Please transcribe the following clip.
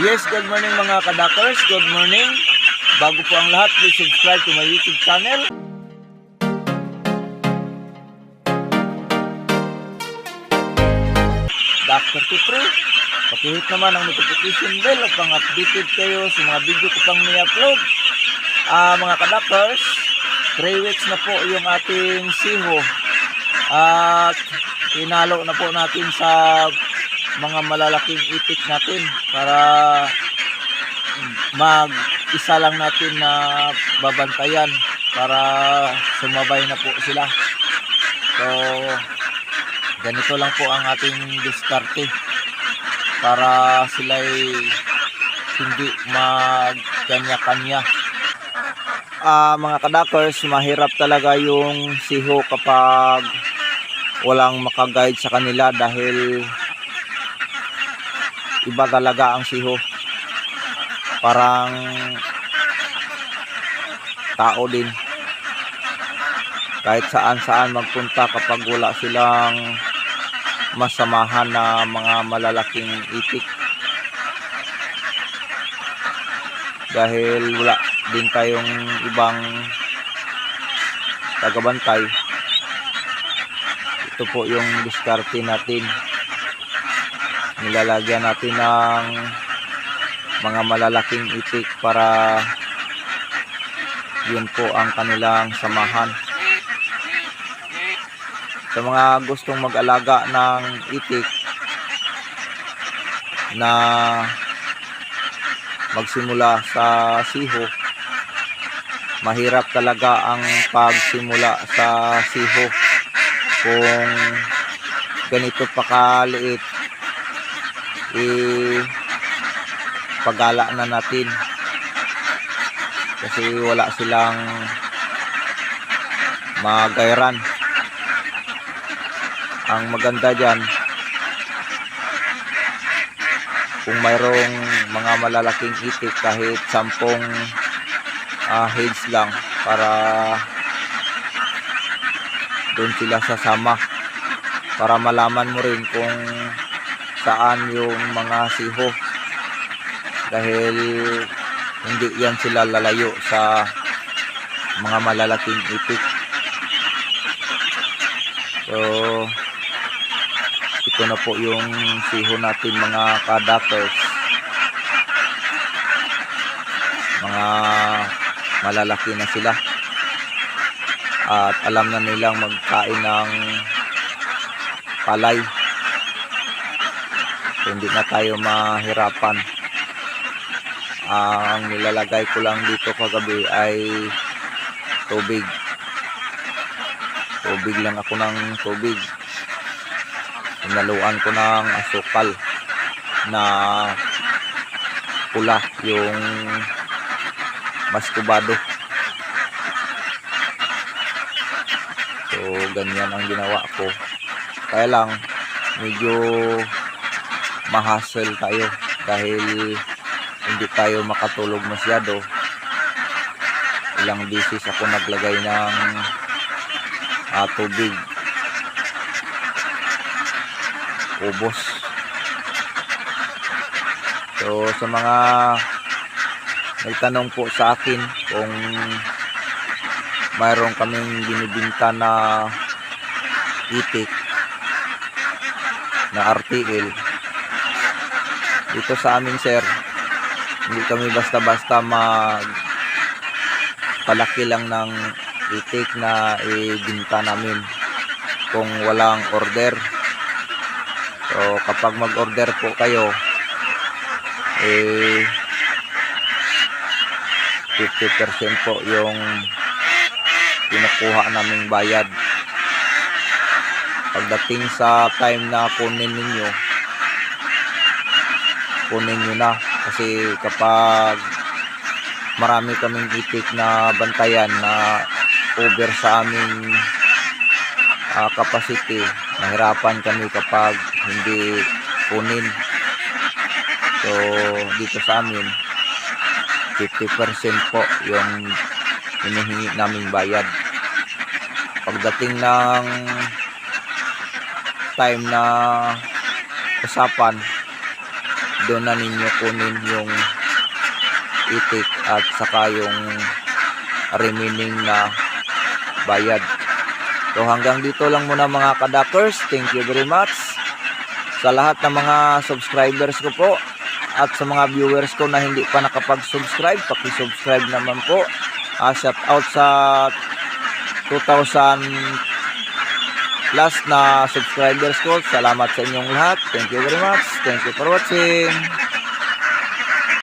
Yes, good morning mga kadakers. Good morning. Bago po ang lahat, please subscribe to my YouTube channel. Dr. Tutro, pakihit naman ang notification bell upang updated kayo sa mga video ko pang ni-upload. Ah, mga kadakers, 3 weeks na po yung ating siho. At inalo na po natin sa mga malalaking itik natin para mag isa lang natin na babantayan para sumabay na po sila. So, ganito lang po ang ating diskarte para sila'y hindi magkanya-kanya. Ah, mga kadakers, mahirap talaga yung siho kapag walang makaguide sa kanila dahil iba talaga ang siho. Parang tao din. Kahit saan saan magpunta kapag wala silang masamahan na mga malalaking itik. Dahil wala din tayong ibang tagabantay. Ito po yung diskarte natin nilalagyan natin ng mga malalaking itik para yun po ang kanilang samahan. Sa mga gustong mag-alaga ng itik na magsimula sa siho mahirap talaga ang pagsimula sa siho kung ganito pa kaliit i pagala na natin. Kasi wala silang magayran. Ang maganda dyan kung mayroong mga malalaking itik kahit sampung uh, heads lang para doon sila sasama. Para malaman mo rin kung saan yung mga siho dahil hindi yan sila lalayo sa mga malalaking itik so ito na po yung siho natin mga kadakers mga malalaki na sila. At alam na nilang magkain ng palay So, hindi na tayo mahirapan. Ang nilalagay ko lang dito kagabi ay tubig. Tubig lang ako ng tubig. Inaluan ko ng asukal na pula yung maskubado. So ganyan ang ginawa ko. Kaya lang medyo mahasel tayo dahil hindi tayo makatulog masyado. Ilang bisis ako naglagay ng uh, tubig. Ubos. So sa mga nagtanong po sa akin kung mayroon kaming binibinta na itik na article dito sa amin sir hindi kami basta-basta mag palaki lang ng itik na ibinta namin kung walang order. So kapag mag order po kayo eh 50% po yung kinukuha naming bayad. Pagdating sa time na kunin ninyo kunin nyo na. Kasi kapag marami kaming itik na bantayan na over sa aming uh, capacity nahirapan kami kapag hindi kunin. So dito sa amin 50% po yung hinihingi naming bayad. Pagdating ng time na usapan doon na ninyo kunin yung itik at saka yung remaining na bayad. So hanggang dito lang muna mga kadakers. Thank you very much sa lahat ng mga subscribers ko po at sa mga viewers ko na hindi pa nakapag-subscribe, paki-subscribe naman po. Ah, shout out sa 2,000 plus na subscribers ko. Salamat sa inyong lahat. Thank you very much. Thank you for watching.